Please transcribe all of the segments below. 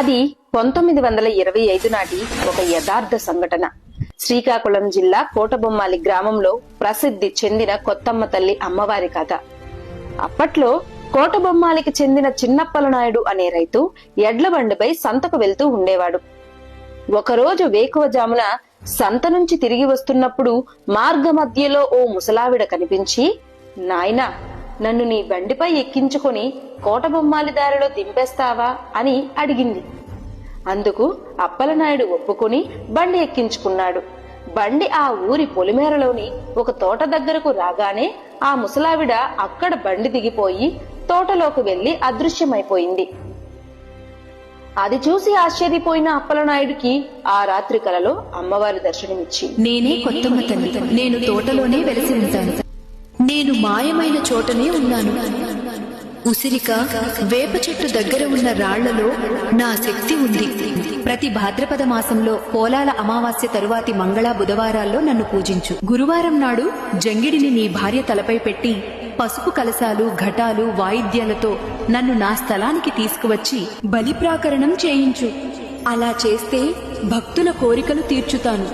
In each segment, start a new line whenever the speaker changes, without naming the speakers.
అది పంతొమ్మిది వందల ఇరవై ఐదు నాటి ఒక యథార్థ సంఘటన. శ్రీకాకుళం జిల్లా కోటబొమ్మాలి గ్రామంలో ప్రసిద్ధి చెందిన కొత్తమ్మ తల్లి అమ్మవారి కథ. అప్పట్లో కోటబొమ్మాలికి చెందిన చిన్నప్పలనాయుడు అనే రైతు ఎడ్ల బండిపై సంతకు వెళ్తూ ఉండేవాడు. ఒకరోజు వేకువజామున సంత నుంచి తిరిగి వస్తున్నప్పుడు మార్గ మధ్యలో ఓ ముసలావిడ కనిపించి నాయనా నన్ను నీ బండిపై ఎక్కించుకొని కోటబొమ్మాలి దారిలో దింపేస్తావా అని అడిగింది. అందుకు అప్పలనాయుడు ఒప్పుకొని బండి ఎక్కించుకున్నాడు. బండి ఆ ఊరి పొలిమేరలోని ఒక తోట దగ్గరకు రాగానే ఆ ముసలావిడ అక్కడ బండి దిగిపోయి తోటలోకి వెళ్ళి అదృశ్యమైపోయింది. అది చూసి ఆశ్చర్యపోయిన అప్పలనాయుడికి ఆ రాత్రి కలలో అమ్మవారి దర్శనమిచ్చింది
నేనే తల్లి నేను తోటలోనే వెలసి ఉంటాను. నేను మాయమైన చోటనే ఉన్నాను. ఉసిరిక వేప చెట్టు దగ్గర ఉన్న రాళ్ళలో నా శక్తి ఉంది. ప్రతి భాద్రపద మాసంలో పోలాల అమావాస్య తరువాతి మంగళ బుధవారాల్లో నన్ను పూజించు. గురువారం నాడు జంగిడిని నీ భార్య తలపై పెట్టి పసుపు కలశాలు ఘటాలు వాయిద్యాలతో నన్ను నా స్థలానికి తీసుకువచ్చి బలిప్రాకరణం చేయించు. అలా చేస్తే భక్తుల కోరికలు తీర్చుతాను.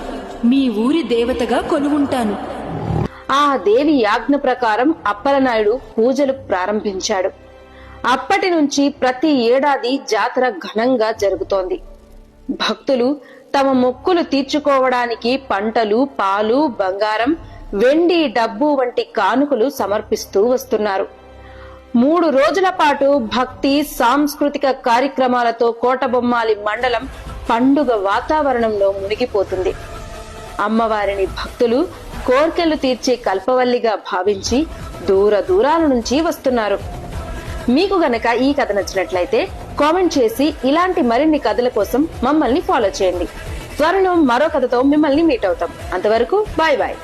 మీ ఊరి దేవతగా కొనుగుంటాను
ఆ దేవి యాజ్ఞ ప్రకారం అప్పలనాయుడు పూజలు ప్రారంభించాడు. అప్పటి నుంచి ప్రతి ఏడాది జాతర ఘనంగా జరుగుతోంది. భక్తులు తమ మొక్కులు తీర్చుకోవడానికి పంటలు పాలు బంగారం వెండి డబ్బు వంటి కానుకలు సమర్పిస్తూ వస్తున్నారు. మూడు రోజుల పాటు భక్తి సాంస్కృతిక కార్యక్రమాలతో కోటబొమ్మాలి మండలం పండుగ వాతావరణంలో మునిగిపోతుంది. అమ్మవారిని భక్తులు కోర్కెలు తీర్చే కల్పవల్లిగా భావించి దూర దూరాల నుంచి వస్తున్నారు. మీకు గనక ఈ కథ నచ్చినట్లయితే కామెంట్ చేసి ఇలాంటి మరిన్ని కథల కోసం మమ్మల్ని ఫాలో చేయండి. త్వరలో మరో కథతో మిమ్మల్ని మీట్ అవుతాం. అంతవరకు బాయ్ బాయ్.